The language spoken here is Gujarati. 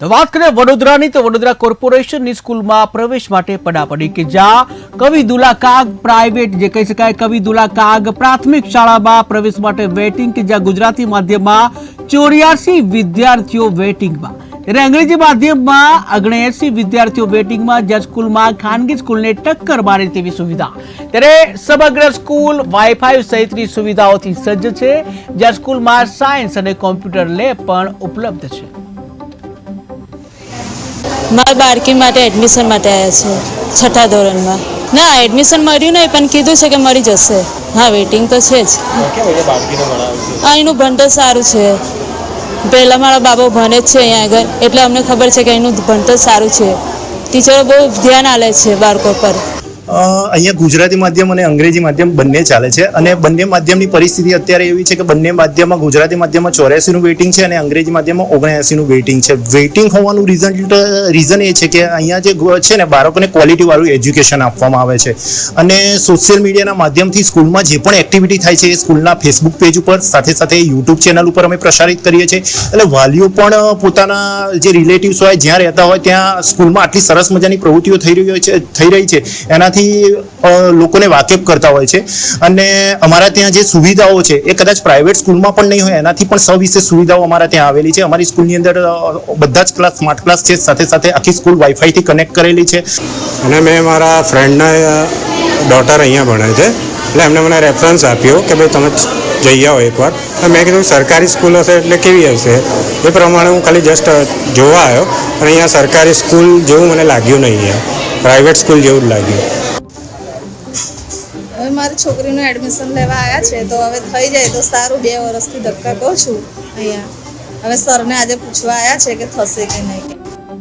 તો વાત કરીએ વડોદરાની, તો વડોદરા કોર્પોરેશનની સ્કૂલમાં પ્રવેશ માટે પડાપડી કે જ્યાં કવિ દુલા કાગ પ્રાઇવેટ, જે કહી શકાય કવિ દુલા કાગ પ્રાથમિક શાળામાં પ્રવેશ માટે વેટિંગ કે જ્યાં ગુજરાતી માધ્યમમાં ચોર્યાસી વિદ્યાર્થીઓ વેટિંગમાં. ત્યારે અંગ્રેજી માધ્યમમાં ઓગણએસી વિદ્યાર્થીઓ વેટિંગમાં જ્યાં સ્કૂલમાં ખાનગી સ્કૂલને ટક્કર મારે તેવી સુવિધા. ત્યારે સમગ્ર સ્કૂલ વાઈફાઈ સહિતની સુવિધાઓથી સજ્જ છે, જ્યાં સ્કૂલમાં સાયન્સ અને કોમ્પ્યુટર લેબ પણ ઉપલબ્ધ છે. મારા બાળકી માટે એડમિશન માટે આવ્યા છે છઠ્ઠા ધોરણમાં. ના એડમિશન મળ્યું નહીં પણ કીધું છે કે મળી જશે. હા વેઇટિંગ તો છે જ. એનું ભણતર સારું છે. પહેલાં મારા બાબા ભણે જ છે અહીંયા આગળ. એટલે અમને ખબર છે કે અહીંનું ભણતર સારું છે. ટીચરો બહુ ધ્યાન આલે છે બાળકો પર. અહીંયા ગુજરાતી માધ્યમ અને અંગ્રેજી માધ્યમ બંને ચાલે છે અને બંને માધ્યમની પરિસ્થિતિ અત્યારે એવી છે કે બંને માધ્યમમાં ગુજરાતી માધ્યમમાં ચોર્યાસીનું વેઇટિંગ છે અને અંગ્રેજી માધ્યમમાં ઓગણએંસીનું વેઇટિંગ છે. વેઇટિંગ હોવાનું રિઝલ્ટ રીઝન એ છે કે અહીંયા જે છે ને બાળકોને ક્વોલિટીવાળું એજ્યુકેશન આપવામાં આવે છે. અને સોશિયલ મીડિયાના માધ્યમથી સ્કૂલમાં જે પણ એક્ટિવિટી થાય છે એ સ્કૂલના ફેસબુક પેજ ઉપર, સાથે સાથે યુટ્યુબ ચેનલ ઉપર અમે પ્રસારિત કરીએ છીએ. એટલે વાલીઓ પણ પોતાના જે રિલેટિવ્સ હોય, જ્યાં રહેતા હોય, ત્યાં સ્કૂલમાં આટલી સરસ મજાની પ્રવૃત્તિઓ થઈ રહી છે, થઈ રહી છે. એનાથી લોકોને વાકેફ કરતા હોય છે. અને અમારા ત્યાં જે સુવિધાઓ છે, એ કદાચ પ્રાઇવેટ સ્કૂલમાં પણ નહીં હોય, એનાથી પણ સવિશેષ સુવિધાઓ અમારા ત્યાં આવેલી છે. અમારી સ્કૂલની અંદર બધા જ ક્લાસ સ્માર્ટ ક્લાસ છે. સાથે સાથે આખી સ્કૂલ વાઈફાઈથી કનેક્ટ કરેલી છે. અને મેં મારા ફ્રેન્ડના ડોટર અહીંયા ભણે છે. એટલે એમને મને રેફરન્સ આપ્યો કે ભાઈ તમે જઈ આવો એકવાર. મેં કીધું, સરકારી સ્કૂલ હશે એટલે કેવી હશે? એ પ્રમાણે હું ખાલી જસ્ટ જોવા આવ્યો. પણ અહીંયા સરકારી સ્કૂલ જેવું મને લાગ્યું નહીં અહીંયા. પ્રાઇવેટ સ્કૂલ જેવું જ લાગ્યું. હવે મારી છોકરીનું એડમિશન લેવા આવ્યા છે, તો હવે થઈ જાય તો સારું બે વર્ષથી ધક્કા કહું છું અહીંયા. હવે સરને આજે પૂછવા આવ્યા છે કે થશે કે નહીં.